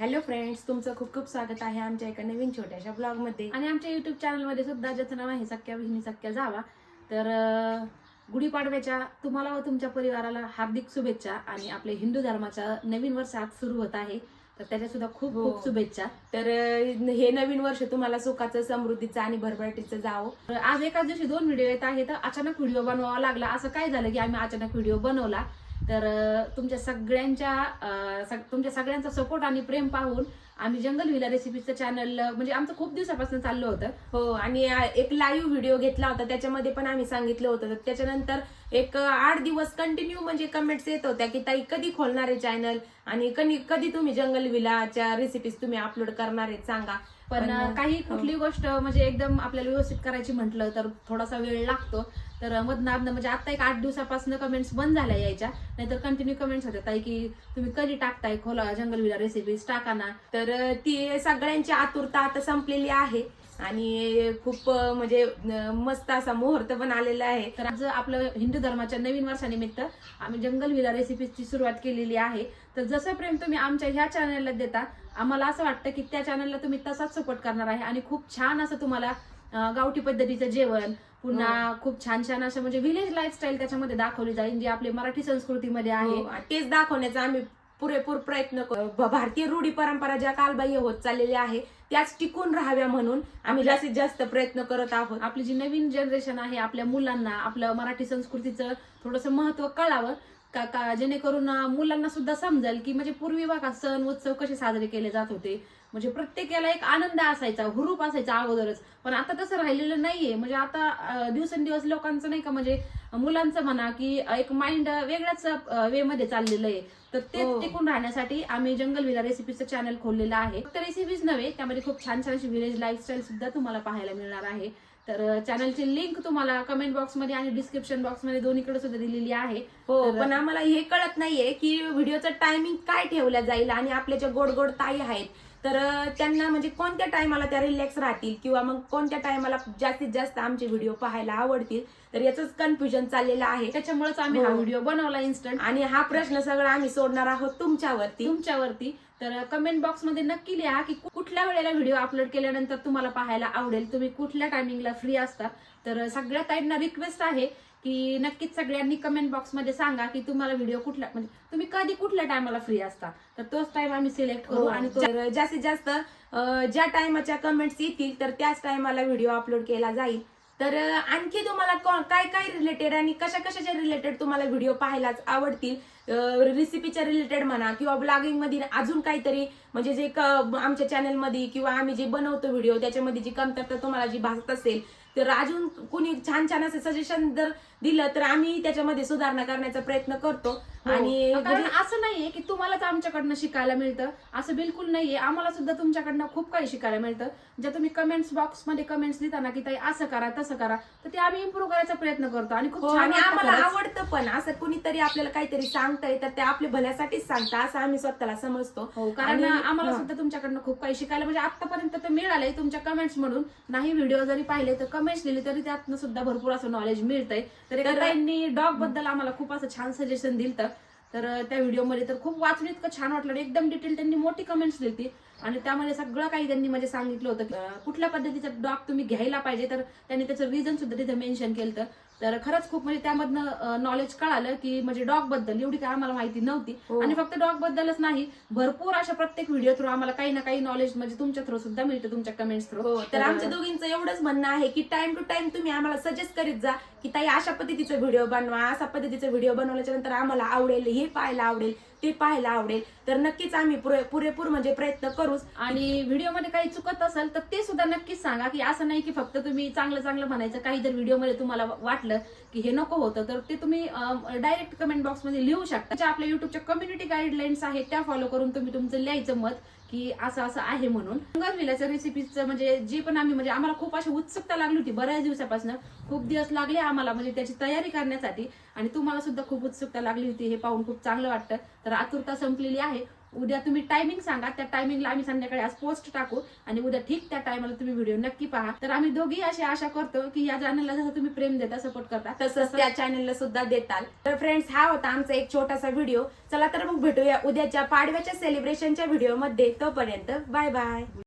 Hello friends तुमचं खूप खूप स्वागत आहे आमच्या एका नवीन छोट्याशा ब्लॉगमध्ये. आणि आमच्या युट्यूब चॅनलमध्ये सुद्धा ज्याचं नाव आहे सख्या बहिणी सख्या जावा. तर गुढीपाडव्याच्या तुम्हाला व तुमच्या परिवाराला हार्दिक शुभेच्छा आणि आपल्या हिंदू धर्माचा नवीन वर्ष आज सुरू होत आहे. तर त्याच्या सुद्धा खूप हो. खूप शुभेच्छा. तर हे नवीन वर्ष तुम्हाला सुखाचं समृद्धीचं आणि भरभराटीचं जावं. आज एकाच दिवशी दोन व्हिडिओ येत आहेत. तर अचानक व्हिडिओ बनवावा लागला. असं काय झालं की आम्ही अचानक व्हिडिओ बनवला? तर तुमच्या सगळ्यांच्या सग- तुमच्या सगळ्यांचा सपोर्ट आणि प्रेम पाहून आम्ही जंगल विला रेसिपीचं चॅनल म्हणजे आमचं खूप दिवसापासून चाललं होतं. हो आणि एक लाईव्ह व्हिडिओ घेतला होता. त्याच्यामध्ये पण आम्ही सांगितलं होतं. तर त्याच्यानंतर एक आठ दिवस कंटिन्यू म्हणजे कमेंट्स येत होत्या की ताई कधी खोलणार आहे चॅनल आणि कधी कधी तुम्ही जंगल विलाच्या रेसिपीज तुम्ही अपलोड करणार आहेत सांगा. पण काही कुठली गोष्ट म्हणजे एकदम आपल्याला व्यवस्थित करायची म्हटलं तर थोडासा वेळ लागतो. तर मधनं म्हणजे आता एक आठ दिवसापासून कमेंट्स बंद झाल्या यायच्या. नाहीतर कंटिन्यू कमेंट्स होत्या. ताई की तुम्ही कधी टाकताय खोला जंगल विला रेसिपीज टाका ना. तर ती सगळ्यांची आतुरता आता संपलेली आहे. आणि खूप म्हणजे मस्त असा मुहूर्त पण आलेला आहे. तर आज आपलं हिंदू धर्माच्या नवीन वर्षानिमित्त आम्ही जंगल विला रेसिपीजची सुरुवात केलेली आहे. तर जसं प्रेम तुम्ही आमच्या ह्या चॅनलला देता आम्हाला असं वाटतं की त्या चॅनलला तुम्ही तसाच सपोर्ट करणार आहे. आणि खूप छान असं तुम्हाला गावठी पद्धतीचं जेवण पुन्हा खूप छान छान असं म्हणजे विलेज लाईफस्टाईल त्याच्यामध्ये दाखवली जाईल जी आपली मराठी संस्कृतीमध्ये आहे. हो, तेच दाखवण्याचा आम्ही पुरेपूर प्रयत्न भारतीय रूढी परंपरा ज्या कालबाह्य होत चाललेल्या आहे त्याच टिकून राहाव्या म्हणून आम्ही जास्तीत जास्त प्रयत्न करत आहोत. आपली जी नवीन जनरेशन आहे आपल्या मुलांना आपलं मराठी संस्कृतीचं थोडंसं महत्त्व कळावं का का जेणेकरून मुलांना सुद्धा समजेल की म्हणजे पूर्वी बघा सण उत्सव कसे साजरे केले जात होते. म्हणजे प्रत्येकाला एक आनंद असायचा हुरूप असायचा अगोदरच. पण आता तसं राहिलेलं नाहीये. म्हणजे आता दिवसेंदिवस लोकांचं नाही का म्हणजे मुलांचं म्हणा की एक माइंड वेगळ्याच वे मध्ये चाललेलं आहे. तर ते हो. टिकून राहण्यासाठी आम्ही जंगल विला रेसिपीचं चॅनल खोललेलं आहे. फक्त रेसिपीज नव्हे त्यामध्ये खूप छान छान अशी विलेज लाईफस्टाईल सुद्धा तुम्हाला पाहायला मिळणार आहे. तर चॅनलची लिंक तुम्हाला कमेंट बॉक्समध्ये आणि डिस्क्रिप्शन बॉक्समध्ये दोन्हीकडे सुद्धा दिलेली आहे. हो पण आम्हाला हे कळत नाहीये की व्हिडिओचं टायमिंग काय ठेवलं जाईल आणि आपल्या ज्या गोड गोड ताई आहेत तर त्यांना म्हणजे कोणत्या टायमाला त्या रिलॅक्स राहतील किंवा मग कोणत्या टायमाला जास्तीत जास्त आमचे व्हिडिओ पाहायला आवडतील तर याच कन्फ्युजन चाललेलं आहे. त्याच्यामुळेच आम्ही हा हो. व्हिडिओ बनवला इन्स्टंट आणि हा प्रश्न सगळा आम्ही सोडणार आहोत तुमच्यावरती. तुमच्यावरती. तर कमेंट बॉक्समध्ये नक्की लिहा की कुठल्या वेळेला व्हिडिओ अपलोड केल्यानंतर तुम्हाला पाहायला आवडेल. तुम्ही कुठल्या टायमिंगला फ्री असता. तर सगळ्या ताईंना रिक्वेस्ट आहे की नक्कीच सगळ्यांनी कमेंट बॉक्समध्ये सांगा की तुम्हाला व्हिडिओ कुठल्या म्हणजे तुम्ही कधी कुठल्या टायमाला फ्री असता? तर तोच टाइम आम्ही सिलेक्ट करू आणि तो तर जास्तीत जास्त अं, ज्या टायमाच्या कमेंट्स येतील तर त्याच टायमाला व्हिडिओ अपलोड केला जाईल. तर अं, आणखी तुम्हाला को- काय काय रिलेटेड आणि कशा कशाच्या रिलेटेड तुम्हाला व्हिडिओ पाहायलाच आवडतील? रेसिपीच्या रिलेटेड म्हणा किंवा ब्लॉगिंगमध्ये अजून काहीतरी म्हणजे जे क- आमच्या चॅनलमध्ये किंवा आम्ही जे बनवतो व्हिडिओ त्याच्यामध्ये जी कमतरता तुम्हाला जी भासत असेल तर अजून कुणी छान छान असे सजेशन जर दिलं तर आम्ही त्याच्यामध्ये सुधारणा करण्याचा प्रयत्न करतो. आणि कारण असं नाहीये की तुम्हालाच आमच्याकडनं शिकायला मिळतं. असं बिलकुल नाहीये. आम्हाला सुद्धा तुमच्याकडनं खूप काही शिकायला मिळतं. ज्या तुम्ही कमेंट्स बॉक्समध्ये कमेंट्स लिहिताना की ताई असं करा तसं करा तर ते आम्ही इम्प्रूव्ह करायचा प्रयत्न करतो आणि खूप हो, छान आणि वाटतं आम्हाला खरंच. आवडतं पण. असं कुणीतरी आपल्याला काहीतरी सांगतंय तर ते आपल्या भल्यासाठीच सांगतं. असं आम्ही स्वतःला समजतो. हो कारण आणि- आम्हाला हा. सुद्धा तुमच्याकडनं खूप काही शिकायला म्हणजे आतापर्यंत ते मिळालंय तुमच्या कमेंट्स म्हणून नाही व्हिडिओ जरी पाहिले तर कमेंट्स दिली तरी त्यातनं सुद्धा भरपूर असं नॉलेज मिळतंय. तर एका तर- ताईंनी डॉगबद्दल आम्हाला खूप असं छान सजेशन दिलं तर त्या व्हिडिओमध्ये तर खूप वाचून इतकं छान वाटलं एकदम डिटेल त्यांनी मोठी कमेंट्स दिली आणि त्यामध्ये सगळं काही त्यांनी म्हणजे सांगितलं होतं कुठल्या पद्धतीचा डॉग तुम्ही घ्यायला पाहिजे. तर त्यांनी त्याचं रिझन सुद्धा तिथे मेन्शन केलं तर खरंच खूप म्हणजे त्यामधनं नॉलेज कळालं की म्हणजे डॉगबद्दल एवढी काय आम्हाला माहिती नव्हती. हो. आणि फक्त डॉग बद्दलच नाही भरपूर अशा प्रत्येक व्हिडिओ थ्रू आम्हाला काही ना काही नॉलेज म्हणजे तुमच्या थ्रू सुद्धा मिळतं तुमच्या कमेंट्स थ्रू हो तर आमच्या दोघींचं एवढंच म्हणणं आहे की टाइम टू टाइम तुम्ही आम्हाला सजेस्ट करीत जा की ताई अशा पद्धतीचा व्हिडिओ बनवा अशा पद्धतीचा व्हिडिओ बनवल्याच्या नंतर आम्हाला आवडेल हे पाहायला आवडेल. ते पाहायला आवडेल. तर नक्कीच आम्ही पुरेपूर म्हणजे प्रयत्न करूच. आणि व्हिडिओमध्ये काही चुकत असेल तर ते सुद्धा नक्कीच सांगा की असं नाही की फक्त तुम्ही चांगलं चांगलं म्हणायचं. काही जर व्हिडिओमध्ये तुम्हाला वाटलं की हे नको होतं तर ते तुम्ही डायरेक्ट कमेंट बॉक्समध्ये लिहू शकता. आपल्या युट्यूबच्या कम्युनिटी गाईडलाईन्स आहेत त्या फॉलो करून तुम्ही तुमचं लिहायचं मत की असं असं आहे म्हणून. विलाच्या रेसिपीचं म्हणजे जे पण आम्ही म्हणजे आम्हाला खूप अशी उत्सुकता लागली होती बऱ्याच दिवसापासून. खूप दिवस लागले आम्हाला म्हणजे त्याची तयारी करण्यासाठी. आणि तुम्हाला सुद्धा खूप उत्सुकता लागली होती हे पाहून खूप चांगलं वाटतं. तर आतुरता संपलेली आहे. उद्या तुम्ही टायमिंग सांगा. त्या टायमिंगला आम्ही संध्याकाळी आज पोस्ट टाकू आणि उद्या ठीक त्या टायमाला तुम्ही व्हिडिओ नक्की पहा. तर आम्ही दोघी अशी आशा करतो की या चॅनलला जसं तुम्ही प्रेम देता सपोर्ट करता तसंच त्या चॅनलला सुद्धा देताल. तर फ्रेंड्स हा होता आमचा एक छोटासा व्हिडिओ चला तर मग भेटूया उद्याच्या पाडव्याच्या सेलिब्रेशनच्या व्हिडिओमध्ये तोपर्यंत बाय बाय